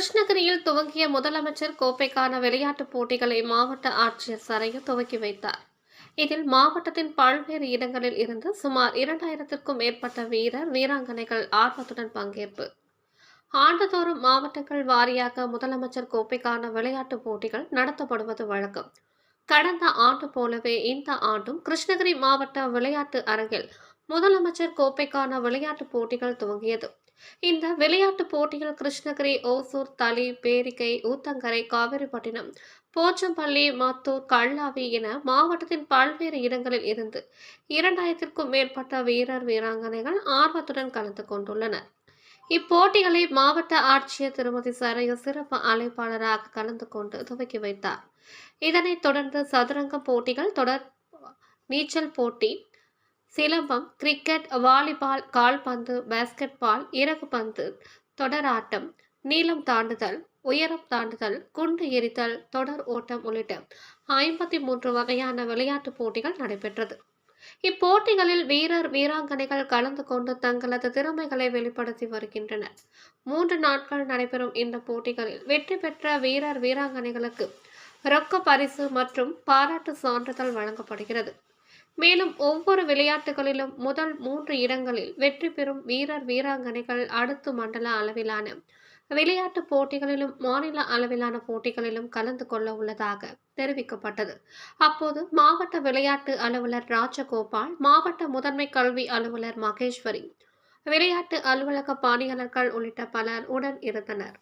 கிருஷ்ணகிரியில் துவங்கிய முதலமைச்சர் கோப்பைக்கான விளையாட்டுப் போட்டிகளை மாவட்ட ஆட்சியர் சரையு துவக்கி வைத்தார். இதில் மாவட்டத்தின் பல்வேறு இடங்களில் இருந்து சுமார் இரண்டாயிரத்திற்கும் மேற்பட்ட வீரர் வீராங்கனைகள் ஆர்வத்துடன் பங்கேற்பு. ஆண்டுதோறும் மாவட்டங்கள் வாரியாக முதலமைச்சர் கோப்பைக்கான விளையாட்டுப் போட்டிகள் நடத்தப்படுவது வழக்கம். கடந்த ஆண்டு போலவே இந்த ஆண்டும் கிருஷ்ணகிரி மாவட்ட விளையாட்டு அரங்கில் முதலமைச்சர் கோப்பைக்கான விளையாட்டுப் போட்டிகள் துவங்கியது. இந்த விளையாட்டு போட்டியில் கிருஷ்ணகிரி ஓசூர் தளி பேரிக்கை ஊத்தங்கரை காவிரிப்பட்டினம் போச்சம்பள்ளி மாத்தூர் கல்லாவி என மாவட்டத்தின் பல்வேறு இடங்களில் இருந்து இரண்டாயிரத்திற்கும் மேற்பட்ட வீரர் வீராங்கனைகள் ஆர்வத்துடன் கலந்து கொண்டுள்ளனர். இப்போட்டிகளை மாவட்ட ஆட்சியர் திருமதி சரையு சிறப்பு அழைப்பாளராக கலந்து கொண்டு துவக்கி வைத்தார். இதனைத் தொடர்ந்து சதுரங்க போட்டிகள் தொடர் நீச்சல் போட்டி சிலம்பம் கிரிக்கெட் வாலிபால் கால்பந்து பாஸ்கெட் பால் இறகு பந்து தொடராட்டம் நீளம் தாண்டுதல் உயரம் தாண்டுதல் குண்டு எரித்தல் தொடர் ஓட்டம் உள்ளிட்ட ஐம்பத்தி மூன்று வகையான விளையாட்டுப் போட்டிகள் நடைபெற்றது. இப்போட்டிகளில் வீரர் வீராங்கனைகள் கலந்து கொண்டு தங்களது திறமைகளை வெளிப்படுத்தி வருகின்றனர். மூன்று நாட்கள் நடைபெறும் இந்த போட்டிகளில் வெற்றி பெற்ற வீரர் வீராங்கனைகளுக்கு ரொக்க பரிசு மற்றும் பாராட்டு சான்றிதழ் வழங்கப்படுகிறது. மேலும் ஒவ்வொரு விளையாட்டுகளிலும் முதல் மூன்று இடங்களில் வெற்றி பெறும் வீரர் வீராங்கனைகள் அடுத்து மண்டல அளவிலான விளையாட்டுப் போட்டிகளிலும் மாநில அளவிலான போட்டிகளிலும் கலந்து கொள்ள உள்ளதாக தெரிவிக்கப்பட்டது. அப்போது மாவட்ட விளையாட்டு அலுவலர் ராஜகோபால் மாவட்ட முதன்மை கல்வி அலுவலர் மகேஸ்வரி விளையாட்டு அலுவலக பணியாளர்கள் உள்ளிட்ட பலர் உடன் இருந்தனர்.